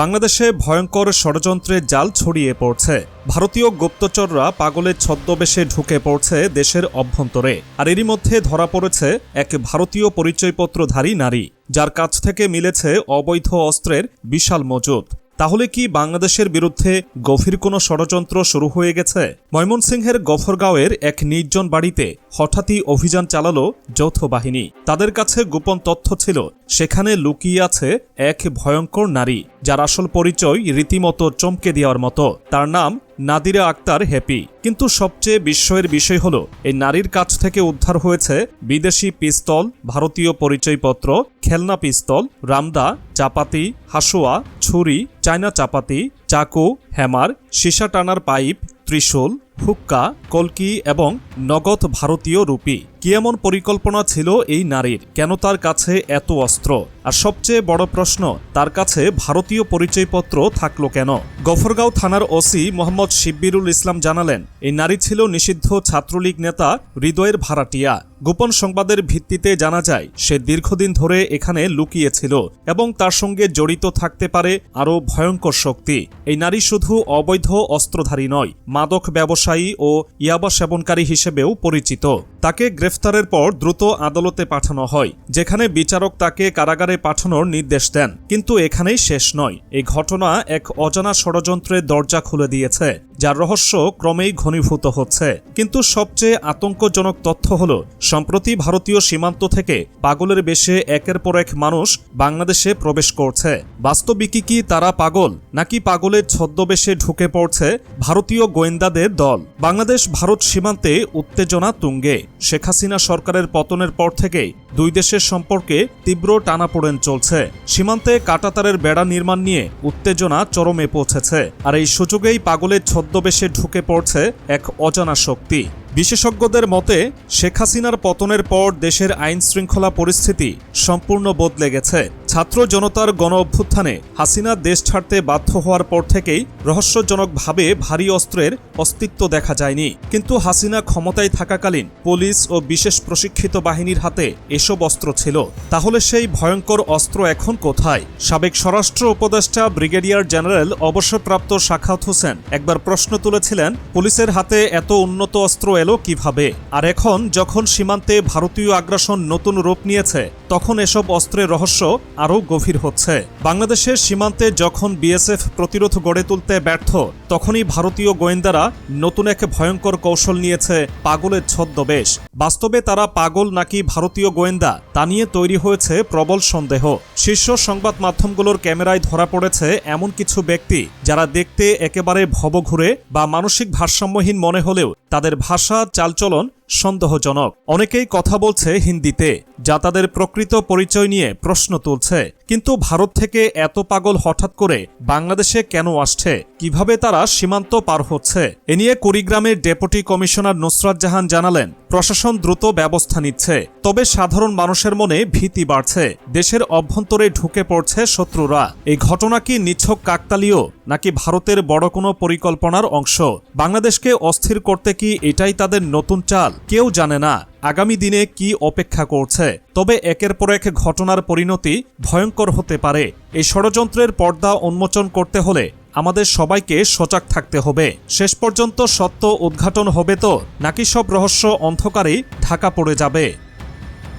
বাংলাদেশে ভয়ঙ্কর ষড়যন্ত্রের জাল ছড়িয়ে পড়ছে। ভারতীয় গুপ্তচররা পাগলের ছদ্মবেশে ঢুকে পড়ছে দেশের অভ্যন্তরে। আর এরই মধ্যে ধরা পড়েছে এক ভারতীয় পরিচয়পত্রধারী নারী, যার কাছ থেকে মিলেছে অবৈধ অস্ত্রের বিশাল মজুত তাহলে কি বাংলাদেশের বিরুদ্ধে গভীর কোনো ষড়যন্ত্র শুরু হয়ে গেছে? ময়মনসিংহের গফরগাঁওয়ের এক নির্জন বাড়িতে হঠাৎই অভিযান চালালো যৌথ বাহিনী। তাদের কাছে গোপন তথ্য ছিল, সেখানে লুকিয়ে আছে এক ভয়ঙ্কর নারী, যার আসল পরিচয় রীতিমতো চমকে দেওয়ার মতো। তার নাম নাদিরা আক্তার হ্যাপি কিন্তু সবচেয়ে বিস্ময়ের বিষয় হল, এই নারীর কাছ থেকে উদ্ধার হয়েছে বিদেশি পিস্তল, ভারতীয় পরিচয়পত্র, খেলনা পিস্তল, রামদা, চাপাতি, হাসুয়া ছুরি, চায়না চাপাতি, চাকু, হ্যামার, সীসা টানার পাইপ, ত্রিশূল, হুক্কা, কলকি এবং নগদ ভারতীয় রুপি। কি এমন পরিকল্পনা ছিল এই নারীর? কেন তার কাছে এত অস্ত্র? আর সবচেয়ে বড় প্রশ্ন, তার কাছে ভারতীয় পরিচয়পত্র থাকল কেন? গফরগাঁও থানার ওসি মোহাম্মদ শিব্বিরুল ইসলাম জানালেন, এই নারী ছিল নিষিদ্ধ ছাত্রলীগ নেতা হৃদয়ের ভাড়াটিয়া। গোপন সংবাদের ভিত্তিতে জানা যায়, সে দীর্ঘদিন ধরে এখানে লুকিয়েছিল এবং তার সঙ্গে জড়িত থাকতে পারে আরও ভয়ঙ্কর শক্তি। এই নারী শুধু অবৈধ অস্ত্রধারী নয়, মাদক ব্যবসায়ী ও ইয়াবা সেবনকারী হিসেবেও পরিচিত। তাকে গ্রেফতারের পর দ্রুত আদালতে পাঠানো হয়, যেখানে বিচারক তাকে কারাগারে পাঠানোর নির্দেশ দেন। কিন্তু এখানেই শেষ নয়। এই ঘটনা এক অজানা ষড়যন্ত্রের দরজা খুলে দিয়েছে, যার রহস্য ক্রমেই ঘনীভূত হচ্ছে। কিন্তু সবচেয়ে আতঙ্কজনক তথ্য হল, সম্প্রতি ভারতীয় সীমান্ত থেকে পাগলের বেশে একের পর এক মানুষ বাংলাদেশে প্রবেশ করছে। বাস্তবিকই কি তারা পাগল, নাকি পাগলের ছদ্মবেশে ঢুকে পড়ছে ভারতীয় গোয়েন্দাদের দল? বাংলাদেশ ভারত সীমান্তে উত্তেজনা তুঙ্গে। শেখ সরকারের পতনের পর থেকেই দুই দেশের সম্পর্কে তীব্র টানাপোড়েন চলছে। সীমান্তে কাটাতারের বেড়া নির্মাণ নিয়ে উত্তেজনা চরমে পৌঁছেছে, আর এই সুযোগেই পাগলের ছদ্মবেশে ঢুকে পড়ছে এক অজানা শক্তি। বিশেষজ্ঞদের মতে, শেখ হাসিনার পতনের পর দেশের আইন শৃঙ্খলা পরিস্থিতি সম্পূর্ণ বদলে গেছে। ছাত্র জনতার গণ অভ্যুত্থানে হাসিনা দেশ ছাড়তে বাধ্য হওয়ার পর থেকেই রহস্যজনকভাবে ভারী অস্ত্রের অস্তিত্ব দেখা যায়নি। কিন্তু হাসিনা ক্ষমতায় থাকাকালীন পুলিশ ও বিশেষ প্রশিক্ষিত বাহিনীর হাতে এসব অস্ত্র ছিল। তাহলে সেই ভয়ঙ্কর অস্ত্র এখন কোথায়? সাবেক স্বরাষ্ট্র উপদেষ্টা ব্রিগেডিয়ার জেনারেল অবসরপ্রাপ্ত শাখাত হোসেন একবার প্রশ্ন তুলেছিলেন, পুলিশের হাতে এত উন্নত অস্ত্র এলো কীভাবে? আর এখন যখন সীমান্তে ভারতীয় আগ্রাসন নতুন রূপ নিয়েছে, তখন এসব অস্ত্রের রহস্য আরও গভীর হচ্ছে। বাংলাদেশের সীমান্তে যখন বিএসএফ প্রতিরোধ গড়ে তুলতে ব্যর্থ, তখনই ভারতীয় গোয়েন্দারা নতুন এক ভয়ঙ্কর কৌশল নিয়েছে পাগলের ছদ্মবেশ। বাস্তবে তারা পাগল নাকি ভারতীয় গোয়েন্দা, তা নিয়ে তৈরি হয়েছে প্রবল সন্দেহ। শীর্ষ সংবাদ মাধ্যমগুলোর ক্যামেরায় ধরা পড়েছে এমন কিছু ব্যক্তি যারা দেখতে একেবারে ভবঘুরে বা মানসিক ভারসাম্যহীন মনে হলেও তাদের ভাষা, চালচলন সন্দেহজনক। অনেকেই কথা বলছে হিন্দিতে, যা তাদের প্রকৃত পরিচয় নিয়ে প্রশ্ন তুলছে। কিন্তু ভারত থেকে এত পাগল হঠাৎ করে বাংলাদেশে কেন আসছে? কীভাবে তারা সীমান্ত পার হচ্ছে? এ নিয়ে কুড়িগ্রামের ডেপুটি কমিশনার নুসরাত জাহান জানালেন, প্রশাসন দ্রুত ব্যবস্থা নিচ্ছে। তবে সাধারণ মানুষের মনে ভীতি বাড়ছে। দেশের অভ্যন্তরে ঢুকে পড়ছে শত্রুরা। এই ঘটনা কি নিছক কাকতালীয়, নাকি ভারতের বড় কোনো পরিকল্পনার অংশ? বাংলাদেশকে অস্থির করতে কি এটাই তাদের নতুন চাল? কেউ জানে না আগামী দিনে কি অপেক্ষা করছে। তবে একের পর এক ঘটনার পরিণতি ভয়ঙ্কর হতে পারে। এই ষড়যন্ত্রের পর্দা উন্মোচন করতে হলে আমাদের সবাইকে সজাগ থাকতে হবে। শেষ পর্যন্ত সত্য উদ্ঘাটন হবে তো? নাকি সব রহস্য অন্ধকারেই ঢাকা পড়ে যাবে?